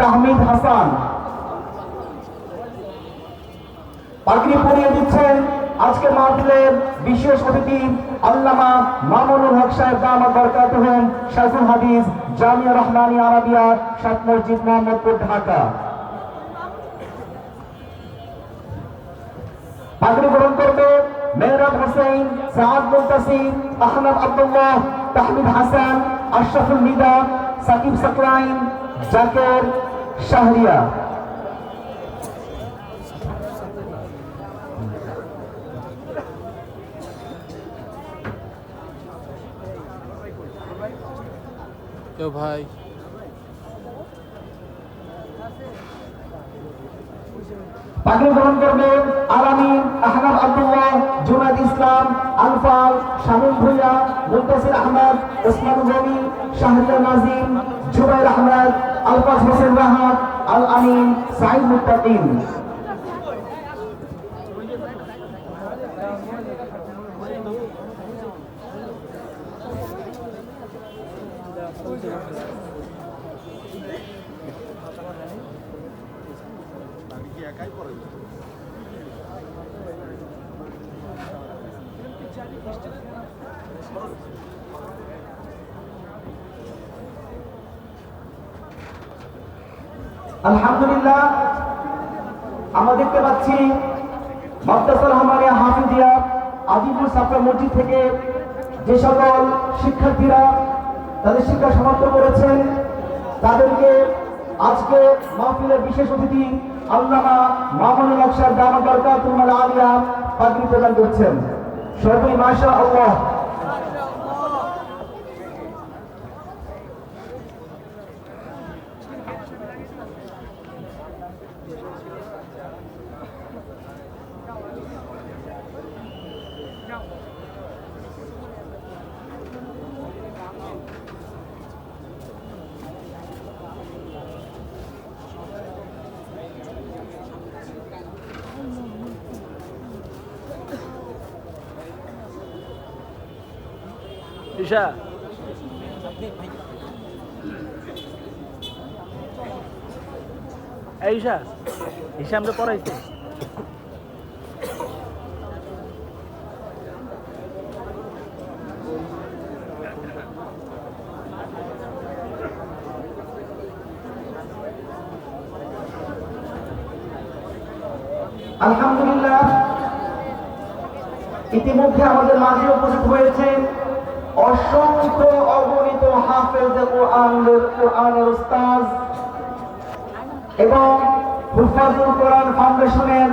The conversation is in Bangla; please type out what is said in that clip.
তাহমিদ হাসান। পাগড়ি পরিয়ে দিচ্ছেন আজকে মাহফিলের বিশেষ অতিথি আল্লামা মামুনুল হক সাহেব দামা বরকাত হন শাহুল হাদিস, জামিয়া রহমানি আরাবিয়া, সাত মসজিদ মোহাম্মদপুর, ঢাকা। পাগড়ি গ্রহণ করবে মেহরাব হোসেন সাহাদ মুলতাসিম আহমদ আব্দুল্লাহ, তাহমিদ হাসান, আশরাফুল নিদা সাকিব সাকরাইন জাকের শাহরিয়া। কেউ ভাই? পাগড়ি গ্রহণ করবে আলামিন আহমদ আব্দুল্লাহ। আলফাল শামীম ভুইয়া, মুন্তাসির আহমদ, ওসমান গনি শাহরিয়া নাজিম, জুবাইর আহমদ, আলফাজ হোসেন রাহাত আল আমিন সাইদ মুত্তাকিন আলহামদুলিল্লাহ, আমরা দেখতে পাচ্ছি মাদ্রাসার হামারিয়া হাফিজিয়া আজিপুর সাফরা মসজিদ থেকে যে সকল শিক্ষার্থীরা তাদের শিক্ষা সমাপ্ত করেছেন, তাদেরকে আজকে মাহফিলের বিশেষ অতিথি আল্লামা মামুনুল নকশার দামা বরকাতুল আলিয়া পাগড়ি প্রদান করছেন। সবাই মাশা আল্লাহ ঈশা এই ঈশা ঈশা আমরা পড়াইছে। আলহামদুলিল্লাহ ইতিমধ্যে আমাদের মাঝে উপস্থিত হয়েছে অসংখ্য অগণিত হাফেজ কোরআনের কোরআনের উস্তাদ এবং হুফাজুল কোরআন ফাউন্ডেশনের